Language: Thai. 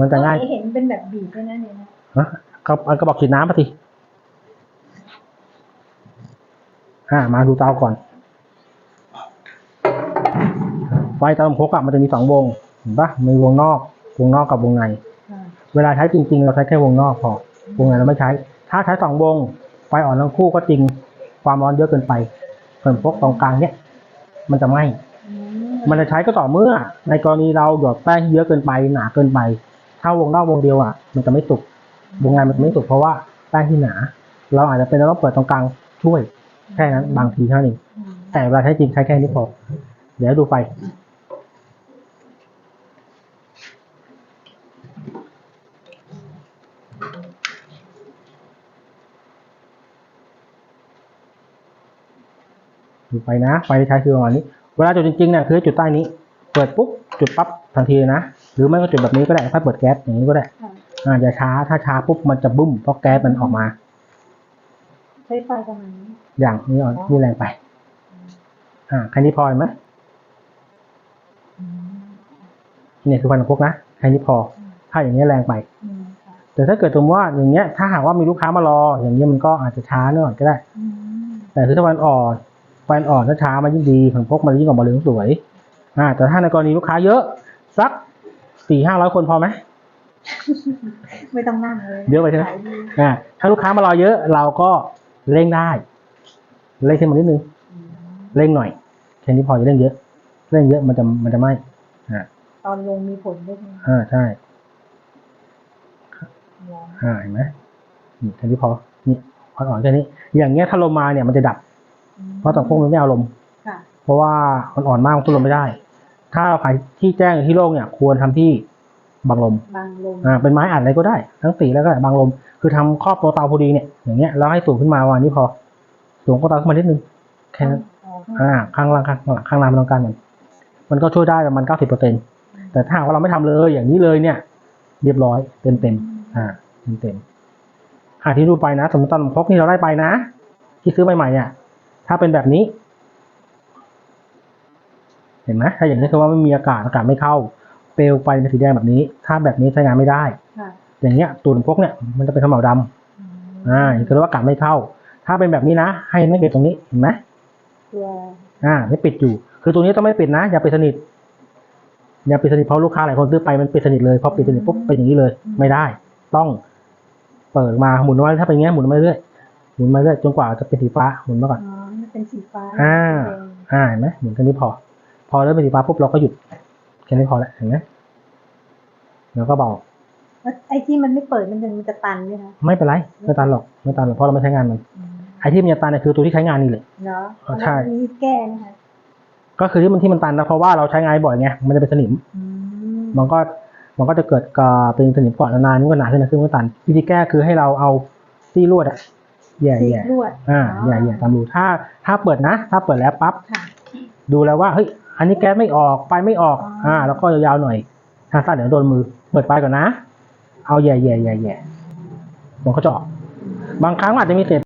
มันจะง่ายเห็นเป็นแบบบีบด้วยนะเนี่ยนะนะก็เอากระบอกฉีดน้ำมาสิอ่ามาดูเตาก่อน ไฟเตาลมพกอะมันจะมีสองวงเห็นปะมีวงนอก วงนอกกับวงในค่ะเวลาใช้จริง ๆ เราใช้แค่วงนอกพอ วงในเราไม่ใช้ ถ้าใช้สองวง ไฟอ่อนทั้งคู่ก็จริง ความร้อนเยอะเกินไปส่วนพวกตรงกลางเนี้ยมันจะไหม้อืมันจะใช้ก็ต่อเมื่อ ในกรณีเราหยอดแป้งที่เยอะเกินไป หนาเกินไป ถ้าวงนอกวงเดียวอะ มันจะไม่สุกวงในมันจะไม่สุกเพราะว่าแป้งที่หนา เราอาจจะเป็นต้องเปิดตรงกลางช่วยแค่นั้นบางทีเท่านั้นเองอืมแต่เวลาใช้จริงใช้แค่นี้พอเดี๋ยวดูไฟดูไฟนะไฟที่ใช้คือประมาณนี้ เวลาจุดจริงๆเนี่ยคือจุดใต้นี้ เปิดปุ๊บจุดปั๊บทันทีเลยนะ หรือไม่ก็จุดแบบนี้ก็ได้ถ้าเปิดแก๊สอย่างนี้ก็ได้ค่ะอ่าอย่าช้าถ้าช้าปุ๊บมันจะบึ้มเพราะแก๊สมันออกมาใช้ไฟประมาณนี้อย่างนี้อ่อนนี่แรงไป อ่าแค่นี้พอเห็นไหมอืมเนี่ยคือพันธุ์พกนะแค่นี้พอ ถ้าอย่างนี้ยแรงไปอืมค่ะแต่ถ้าเกิดสมมติว่าอย่างเงี้ย ถ้าหากว่ามีลูกค้ามารอ อย่างเงี้ยมันก็อาจจะช้าหน่อยก็ได้อืมแต่คือถ้าวันอ่อนวันอ่อนถ้าช้ามันยิ่งดีผังพกมันยิ่งออกมาเหลืองสวย อ่า แต่ถ้าในกรณีลูกค้าเยอะสัก สี่ห้าร้อยคนพอไหมไม่ต้องนั่งเลยเยอะไปใช่ไหมขายดีอ่าถ้าลูกค้ามารอเยอะเราก็เร่งได้ เร่งขึ้นมานิดนึงอืมเร่งหน่อยแค่นี้พอจะเร่งเยอะ เร่งเยอะมันจะมันจะไหมอ่าตอนลงมีผลด้วยไหมอ่าใช่ลองอ่าเห็นไหมนี่แค่นี้พอนี่อ่อนๆแค่นี้ อย่างเงี้ยถ้าลมมาเนี่ยมันจะดับอืมเพราะต่างพวกมันไม่เอาลมค่ะเพราะว่ามันอ่อนมากมันสู้ลมไม่ได้ ถ้าเราขายที่แจ้งที่โล่งเนี่ย ควรทำที่บังลมบางลงอ่าเป็นไม้อัดอะไรก็ได้ ทั้งสีแล้วก็บังลม คือทำครอบตัวเตาพอดีเนี่ยอย่างเงี้ยแล้วให้สูงขึ้นมาวันนี้พอ สูงก็เตาขึ้นมานิดนึงแค่นั้นอ๋ออ่าข้างล่างข้างหลังข้างล่างไม่ต้องการมันมันก็ช่วยได้ประมาณเก้าสิบเปอร์เซ็นแต่ถ้าหากว่าเราไม่ทำเลยอย่างนี้เลยเนี่ย เรียบร้อยเต็มเต็มๆอ่าเต็มเต็มๆอ่าที่ดูไปนะ สมมติตอนพกที่เราได้ไปนะ ที่ซื้อใหม่ๆเนี่ย ถ้าเป็นแบบนี้ เห็นไหมถ้าอย่างนี้คือว่าไม่มีอากาศอากาศไม่เข้า เปลวไฟเป็นสีแดงแบบนี้ ถ้าแบบนี้ใช้งานไม่ได้ค่ะอย่างเงี้ยตูนพกเนี่ยมันจะเป็นขมเหลาวดำอืมอ่าอย่างนี้คือว่าอากาศไม่เข้า ถ้าเป็นแบบนี้นะ ให้นักเก็บตรงนี้เห็นไหมตัวอ่าไม่ปิดอยู่ คือตัวนี้ต้องไม่ปิดนะอย่าปิดสนิทอย่าปิดสนิทเพราะลูกค้าหลายคนซื้อไปมันปิดสนิทเลยพอปิดสนิทปุ๊บเป็นอย่างนี้เลย ไม่ได้ ต้องเปิดมาหมุนไว้ถ้าเป็นอย่างเงี้ยหมุนมาเรื่อยหมุนมาเรื่อยจนกว่าจะเป็นสีฟ้าหมุนมาก่อนอ๋อมันเป็นสีฟ้าอ่าแดงอ่าเห็นไหมหมุนแค่นี้พอ พอเริ่มเป็นสีฟ้าปุ๊บเราก็หยุดแค่นี้พอแล้วเห็นไหมแล้วก็เบาแล้วไอ้ที่มันไม่เปิดมันจะมันจะตันด้วยนะไม่เป็นไรไม่ตันหรอกไม่ตันหรอกเพราะเราไม่ใช้งานมันอืมไอ้ที่มันจะตันเนี่ยคือตัวที่ใช้งานนี่แหละเนาะอ๋อใช่แล้วมีแก้นะคะก็คือที่มันที่มันตันนะเพราะว่าเราใช้งานบ่อยไงมันจะเป็นสนิมอืมมันก็มันก็จะเกิดกาเป็นสนิมเกาะนานๆมันก็หนาขึ้นหนาขึ้นมันก็ตันวิธีแก้คือให้เราเอาซี่ลวดอะแย่สีแย่ลวดอ่าแย่แย่ตามรูถ้าถ้าเปิดนะ ถ้าเปิดแล้วปั๊บค่ะดูแล้วว่าเฮ้ย อันนี้แก๊สไม่ออกไฟไม่ออกอ๋ออ่อ่า แล้วก็ยาวๆหน่อยถ้าสั้นเดี๋ยวโดนมือ เปิดไฟก่อนนะ เอาแย่แย่แย่แย่มันก็จะออก บางครั้งอาจจะมีเศษ